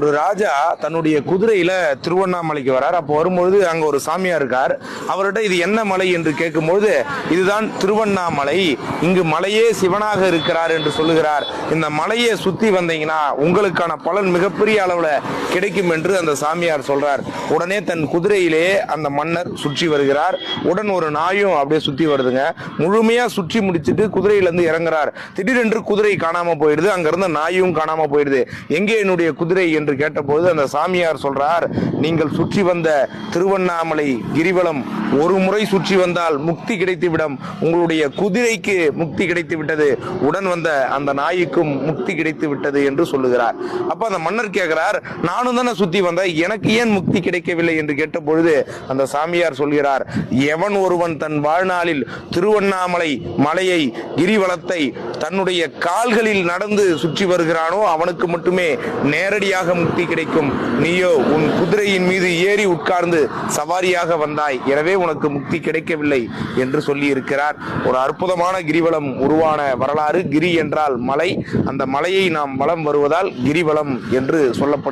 ஒரு ராஜா தன்னுடைய குதிரையில திருவண்ணாமலைக்கு வரார். அப்போ வரும்பொழுது அங்க ஒரு சாமியார் இருக்கார். அவர்கிட்ட இது என்ன மலை என்று கேட்கும்பொழுது இதுதான் திருவண்ணாமலை. இங்கு மலையே சிவனாக இருக்கிறார் என்று சொல்லுகிறார். இந்த மலையை சுத்தி வந்தீங்கன்னா உங்களுக்கான பலன் மிகப்பெரிய அளவுல கிடைக்கும் என்று அந்த சாமியார் சொல்றார். உடனே தன் குதிரையிலே அந்த மன்னர் சுற்றி வருகிறார். உடன் ஒரு நாயும் அப்படியே சுத்தி வருதுங்க. முழுமையா சுற்றி முடிச்சிட்டு குதிரையிலிருந்து இறங்குறார். திடீரென்று குதிரை காணாம போயிடுது. அங்கிருந்து நாயும் காணாம போயிடுது. எங்கே என்னுடைய குதிரை என்று கேட்டபோது அந்த சாமியார் சொல்றார் நீங்கள் சுற்றி வந்த திருவண்ணாமலை கிரிவலம் ஒரு முறை சுற்றி வந்தால் முக்தி கிடைத்துவிடும். உங்களுடைய குதிரைக்கு முக்தி கிடைத்து விட்டது உடன் வந்த அந்த நாய்க்கும் முக்தி கிடைத்து விட்டது என்று சொல்லுகிறார். அப்ப அந்த மன்னர் கேட்கிறார் நானும் தானே சுத்தி வந்தேன். எனக்கு ஏன் முக்தி கிடைக்கவில்லை? என்று கேட்டபொழுது அந்த சாமியார் சொல்கிறார் எவன் ஒருவன் தன் வாழ்நாளில் திருவண்ணாமலை மலையை கிரிவலத்தை தன்னுடைய கால்களில் நடந்து சுற்றி வருகிறானோ அவனுக்கு மட்டுமே நேரடியாக முக்தி கிடைக்கும். நீயோ உன் குதிரையின் மீது ஏறி உட்கார்ந்து சவாரியாக வந்தாய். எனவே உனக்கு முக்தி கிடைக்கவில்லை என்று சொல்லி இருக்கிறார் ஒரு அற்புதமான கிரிவலம் உருவான வரலாறு. கிரி என்றால் மலை. அந்த மலையை நாம் வலம் வருவதால் கிரிவலம் என்று சொல்லப்படுகிறது.